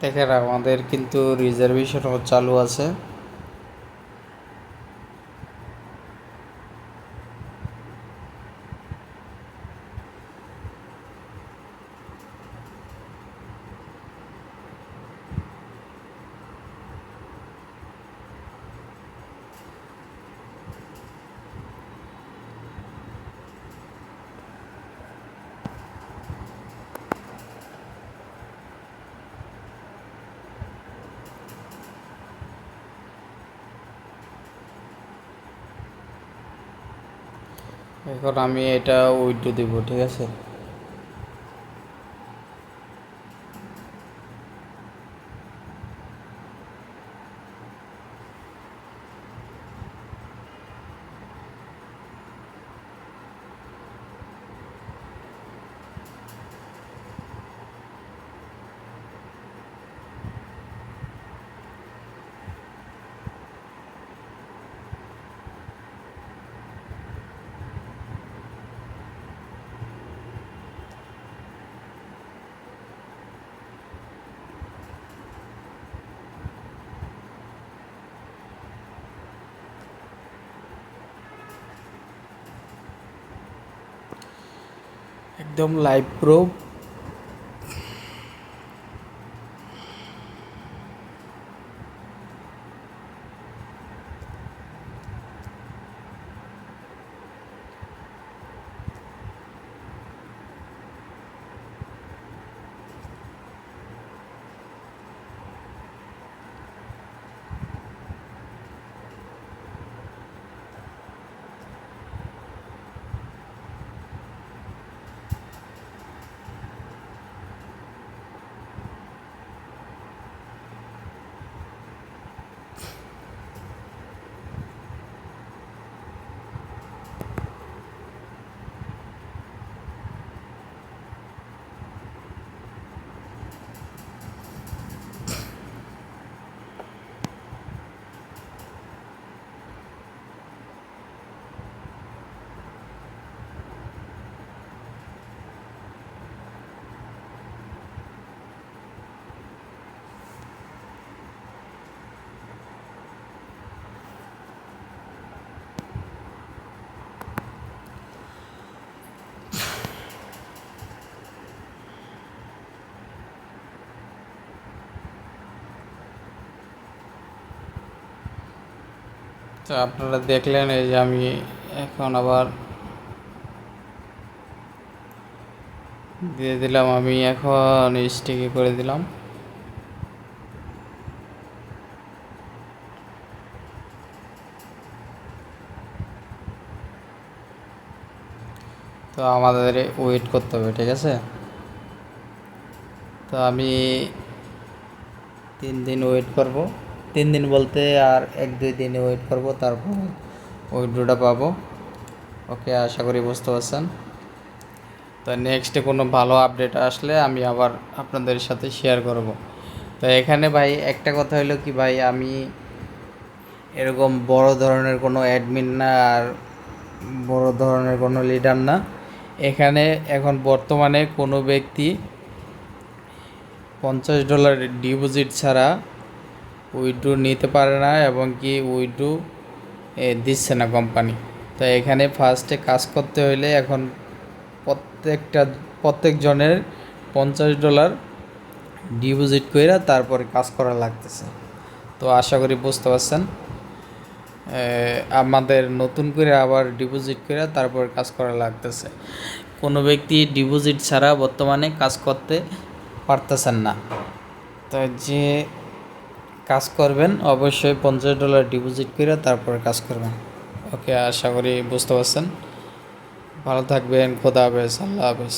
দেখেন আমাদের কিন্তু রিজার্ভেশনও চালু আছে। এখন আমি এটা উইড্রো দিব ঠিক আছে? একদম লাইভ প্রুফ তো আপনারা দেখলেন এই যে আমি এখন আবার দিয়ে দিলাম, আমি এখন স্টিকে করে দিলাম। তো আমাদের ওয়েট করতে হবে, ঠিক আছে? তো আমি তিন দিন ওয়েট করব। তিন দিন বলতে আর এক, দুই দিন ওয়েট করব, তারপর উইড্রোটা পাবো। ওকে আশা করি বুঝতে পারছেন। তো নেক্সটে কোনো ভালো আপডেট আসলে আমি আবার আপনাদের সাথে শেয়ার করব। তো এখানে ভাই একটা কথা হলো কি ভাই, আমি এরকম বড় ধরনের কোনো অ্যাডমিন না আর বড় ধরনের কোনো লিডার না। এখানে এখন বর্তমানে কোনো ব্যক্তি পঞ্চাশ ডলার ডিপোজিট ছাড়া উইড্রো নিতে পারে না এবং কি উইড্রো দিচ্ছে না কোম্পানি তো এখানে ফার্স্টে কাজ করতে হইলে এখন প্রত্যেকটা প্রত্যেকজনের পঞ্চাশ ডলার ডিপোজিট করে তারপরে কাজ করা লাগতেছে। তো আশা করি বুঝতে পারছেন। আমাদের নতুন করে আবার ডিপোজিট করে তারপর কাজ করা লাগতেছে। কোনো ব্যক্তি ডিপোজিট ছাড়া বর্তমানে কাজ করতে পারতেছেন না। তো যে কাজ করবেন, অবশ্যই পঞ্চাশ ডলার ডিপোজিট করে তারপরে কাজ করবেন। ওকে আশা করি বুঝতে পারছেন। ভালো থাকবেন, খোদা হাফেজ, আল্লাহ হাফেজ।